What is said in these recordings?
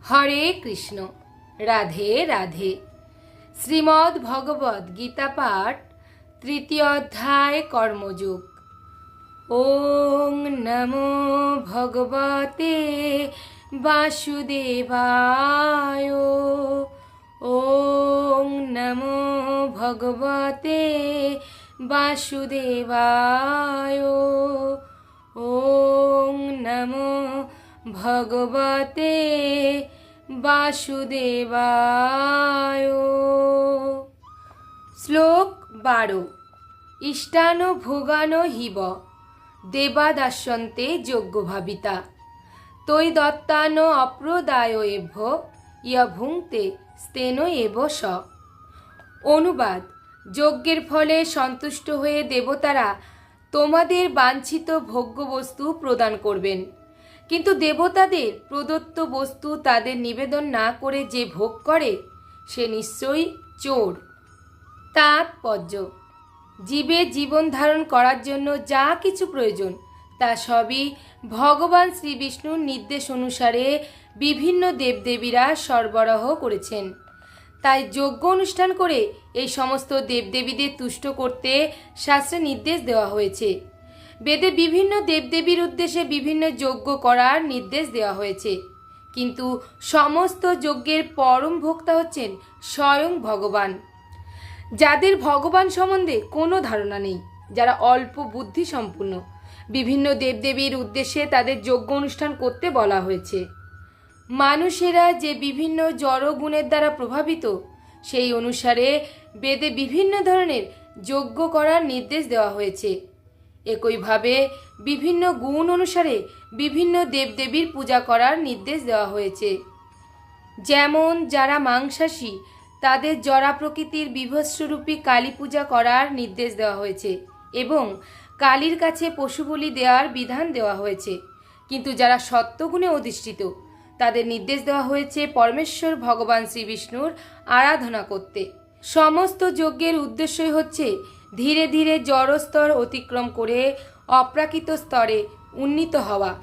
হরে কৃষ্ণ। রাধে রাধে। শ্রীমদ্ ভগবদ গীতা পাঠ, তৃতীয় অধ্যায় কর্মযোগ। ওং নমো ভগবতে বাসুদেবায়। ওং নমো ভগবতে বাসুদেবায়। ওং নমো ভগবতে বাসুদেবায়। শ্লোক বারো। ইষ্টান ভোগান হিব দেবাদাস্যন্তে যজ্ঞভাবিতা তৈ দত্তান অপ্রদায় এভ ইয়া ভুংতে স্তেন এব স। অনুবাদ, যজ্ঞের ফলে সন্তুষ্ট হয়ে দেবতারা তোমাদের বাঞ্ছিত ভোগ্যবস্তু প্রদান করবেন। কিন্তু দেবতাদের প্রদত্ত বস্তু তাদের নিবেদন না করে যে ভোগ করে, সে নিশ্চয়ই চোর। তাৎপর্য জীবের জীবন ধারণ করার জন্য যা কিছু প্রয়োজন, তা সবই ভগবান শ্রী বিষ্ণুর নির্দেশ অনুসারে বিভিন্ন দেবদেবীরা সরবরাহ করেছেন। তাই যজ্ঞ অনুষ্ঠান করে এই সমস্ত দেবদেবীদের তুষ্ট করতে শাস্ত্রে নির্দেশ দেওয়া হয়েছে। বেদে বিভিন্ন দেবদেবীর উদ্দেশ্যে বিভিন্ন যজ্ঞ করার নির্দেশ দেওয়া হয়েছে। কিন্তু সমস্ত যজ্ঞের পরম ভোক্তা হচ্ছেন স্বয়ং ভগবান। যাদের ভগবান সম্বন্ধে কোনো ধারণা নেই, যারা অল্প বুদ্ধি সম্পূর্ণ। বিভিন্ন দেবদেবীর উদ্দেশ্যে তাদের যজ্ঞ অনুষ্ঠান করতে বলা হয়েছে। মানুষেরা যে বিভিন্ন জড় গুণের দ্বারা প্রভাবিত, সেই অনুসারে বেদে বিভিন্ন ধরনের যজ্ঞ করার নির্দেশ দেওয়া হয়েছে। একইভাবে বিভিন্ন গুণ অনুসারে বিভিন্ন দেবদেবীর পূজা করার নির্দেশ দেওয়া হয়েছে। যেমন, যারা মাংসাশী, তাদের জরা প্রকৃতির বিভৎসরূপী কালী পূজা করার নির্দেশ দেওয়া হয়েছে এবং কালীর কাছে পশু বলি দেওয়ার বিধান দেওয়া হয়েছে। কিন্তু যারা সত্যগুণে অধিষ্ঠিত, তাদের নির্দেশ দেওয়া হয়েছে পরমেশ্বর ভগবান শ্রী বিষ্ণুর আরাধনা করতে। সমস্ত যজ্ঞের উদ্দেশ্যই হচ্ছে ধীরে ধীরে জড়স্তর অতিক্রম করে অপ্রাকৃত স্তরে উন্নীত হওয়া।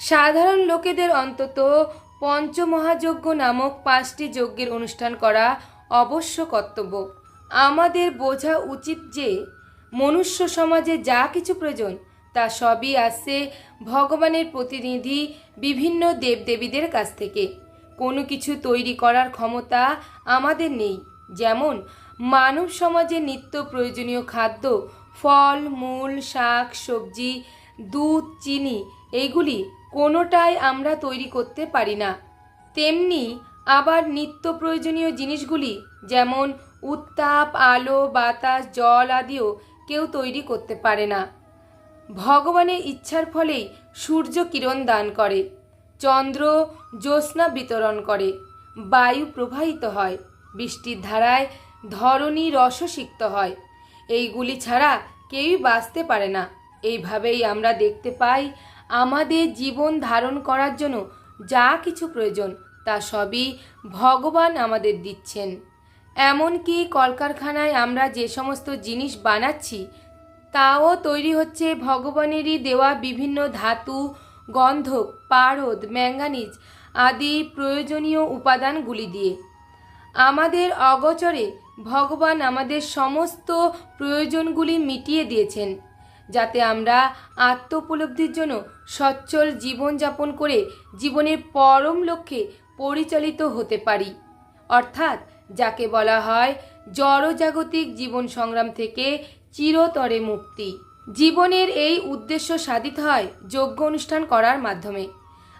সাধারণ লোকেদের অন্তত পঞ্চমহাযজ্ঞ নামক পাঁচটি যজ্ঞের অনুষ্ঠান করা অবশ্য কর্তব্য। আমাদের বোঝা উচিত যে, মনুষ্য সমাজে যা কিছু প্রয়োজন, তা সবই আসছে ভগবানের প্রতিনিধি বিভিন্ন দেবদেবীদের কাছ থেকে। কোনো কিছু তৈরি করার ক্ষমতা আমাদের নেই, যেমন মানব সমাজে নিত্য প্রয়োজনীয় খাদ্য, ফল, মূল, শাক, সবজি, দুধ, চিনি এইগুলি কোনোটাই আমরা তৈরি করতে পারি না। তেমনি আবার নিত্য প্রয়োজনীয় জিনিসগুলি যেমন উত্তাপ, আলো, বাতাস, জল আদিও কেউ তৈরি করতে পারে না। ভগবানের ইচ্ছার ফলেই সূর্য কিরণ দান করে, চন্দ্র জ্যোৎস্না বিতরণ করে, বায়ু প্রবাহিত হয়, বৃষ্টির ধারায় ধরণী রসসিক্ত হয়। এইগুলি ছাড়া কেউই বাঁচতে পারে না। এইভাবেই আমরা দেখতে পাই, আমাদের জীবন ধারণ করার জন্য যা কিছু প্রয়োজন, তা সবই ভগবান আমাদের দিচ্ছেন। এমনকি কলকারখানায় আমরা যে সমস্ত জিনিস বানাচ্ছি, তাও তৈরি হচ্ছে ভগবানেরই দেওয়া বিভিন্ন ধাতু গন্ধক পারদ, ম্যাঙ্গানিজ আদি প্রয়োজনীয় উপাদানগুলি দিয়ে। আমাদের অগচরে ভগবান আমাদের সমস্ত প্রয়োজনগুলি মিটিয়ে দিয়েছেন, যাতে আমরা আত্মোপলব্ধির জন্য সচ্ছল জীবনযাপন করে জীবনের পরম লক্ষ্যে পরিচালিত হতে পারি। অর্থাৎ যাকে বলা হয় জড়জাগতিক জীবন সংগ্রাম থেকে চিরতরে মুক্তি। জীবনের এই উদ্দেশ্য সাধিত হয় যজ্ঞ অনুষ্ঠান করার মাধ্যমে।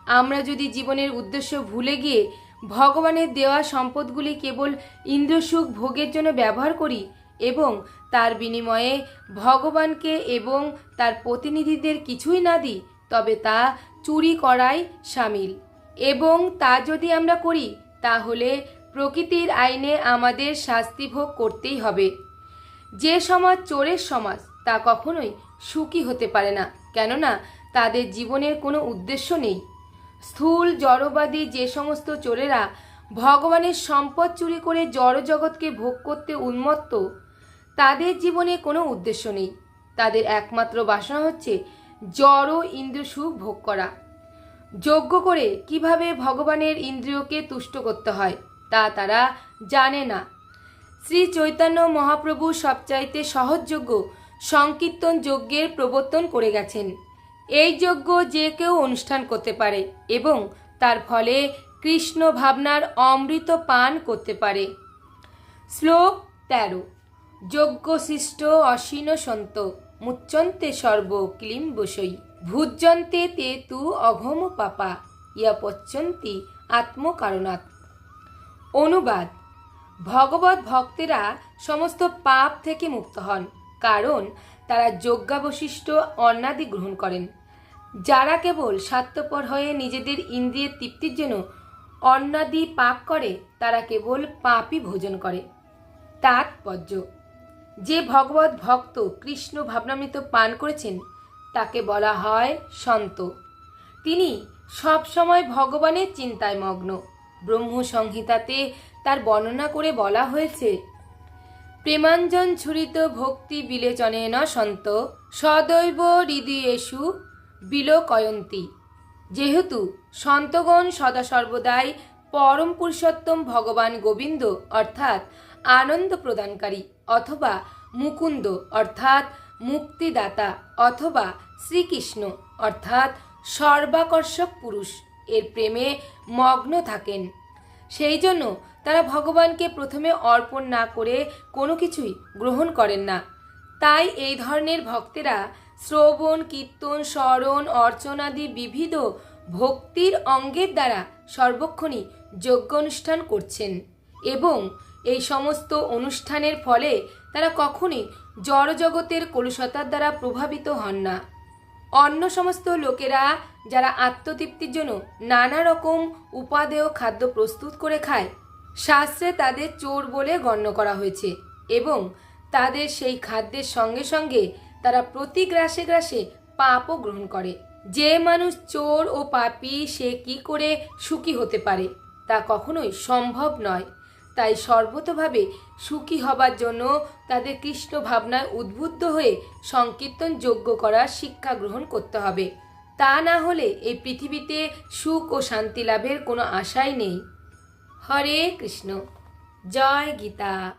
আমরা যদি জীবনের উদ্দেশ্য ভুলে গিয়ে ভগবানের দেওয়া সম্পদগুলি কেবল ইন্দ্রসুখ ভোগের জন্য ব্যবহার করি এবং তার বিনিময়ে ভগবানকে এবং তার প্রতিনিধিদের কিছুই না দিই, তবে তা চুরি করাই সামিল। এবং তা যদি আমরা করি, তাহলে প্রকৃতির আইনে আমাদের শাস্তি ভোগ করতেই হবে। যে সমাজ চোরের সমাজ, তা কখনোই সুখী হতে পারে না। কেননা, তাদের জীবনের কোনো উদ্দেশ্য নেই। স্থূল, জড়বাদী যে সমস্ত চোরেরা ভগবানের সম্পদ চুরি করে জড়জগৎকে ভোগ করতে উন্মত্ত, তাদের জীবনে কোনো উদ্দেশ্য নেই। তাদের একমাত্র বাসনা হচ্ছে জড় ইন্দ্রসুখ ভোগ করা। যজ্ঞ করে কীভাবে ভগবানের ইন্দ্রিয়কে তুষ্ট করতে হয়, তা তারা জানে না। শ্রী চৈতন্য মহাপ্রভু সবচাইতে সহজযোগ্য সংকীর্তন যজ্ঞের প্রবর্তন করে গেছেন। এই যজ্ঞ যে কেউ অনুষ্ঠান করতে পারে এবং তার ফলে কৃষ্ণ ভাবনার অমৃত পান করতে পারে। শ্লোক তেরো। যজ্ঞশিষ্ট অসীন সন্ত মুচ্চন্তে সর্ব ক্লিম বসই ভুজ্যন্তে তে তু অঘম পাপা ইয়া পচ্যন্তি আত্মকারণাৎ। অনুবাদ। ভগবত ভক্তেরা সমস্ত পাপ থেকে মুক্ত হন, কারণ তারা যজ্ঞাবশিষ্ট অন্নাদি গ্রহণ করেন। যারা কেবল স্বার্থপর হয়ে নিজেদের ইন্দ্রিয়ের তৃপ্তির জন্য অন্নাদি পাক করে, তারা কেবল পাপই ভোজন করে। তাৎপর্য যে ভগবত ভক্ত কৃষ্ণ ভাবনামৃত পান করেছেন, তাকে বলা হয় সন্ত। তিনি সবসময় ভগবানের চিন্তায় মগ্ন। ব্রহ্ম সংহিতাতে তার বর্ণনা করে বলা হয়েছে, প্রেমাঞ্জন ছুরিত ভক্তি বিলেচনে ন সন্ত, সদৈব হৃদয়েষু বিলোকয়ন্তী। যেহেতু সন্তগণ সদা সর্বদাই পরম পুরুষোত্তম ভগবান গোবিন্দ, অর্থাৎ আনন্দ প্রদানকারী অথবা মুকুন্দ, অর্থাৎ মুক্তিদাতা অথবা শ্রীকৃষ্ণ, অর্থাৎ সর্বাকর্ষক পুরুষ। এর প্রেমে মগ্ন থাকেন। সেই জন্য তারা ভগবানকে প্রথমে অর্পণ না করে কোনো কিছুই গ্রহণ করেন না। তাই এই ধরনের ভক্তেরা শ্রবণ, কীর্তন, স্মরণ, অর্চনাদি বিবিধ ভক্তির অঙ্গের দ্বারা সর্বক্ষণই যজ্ঞ অনুষ্ঠান করছেন এবং এই সমস্ত অনুষ্ঠানের ফলে তারা কখনই জড়জগতের কলুষতার দ্বারা প্রভাবিত হন না। অন্য সমস্ত লোকেরা যারা আত্মতৃপ্তির জন্য নানা রকম উপাদেয় খাদ্য প্রস্তুত করে খায়, শাস্ত্রে তাদের চোর বলে গণ্য করা হয়েছে এবং তাদের সেই খাদ্যের সঙ্গে সঙ্গে তারা প্রতি গ্রাসে গ্রাসে পাপও গ্রহণ করে। যে মানুষ চোর ও পাপি, সে কি করে সুখী হতে পারে? তা কখনোই সম্ভব নয়। তাই সর্বতভাবে সুখী হবার জন্য তাদের কৃষ্ণ ভাবনায় উদ্বুদ্ধ হয়ে সংকীর্তন যোগ্য করার শিক্ষা গ্রহণ করতে হবে। তা না হলে এই পৃথিবীতে সুখ ও শান্তি লাভের কোনো আশাই নেই। হরে কৃষ্ণ। জয় গীতা।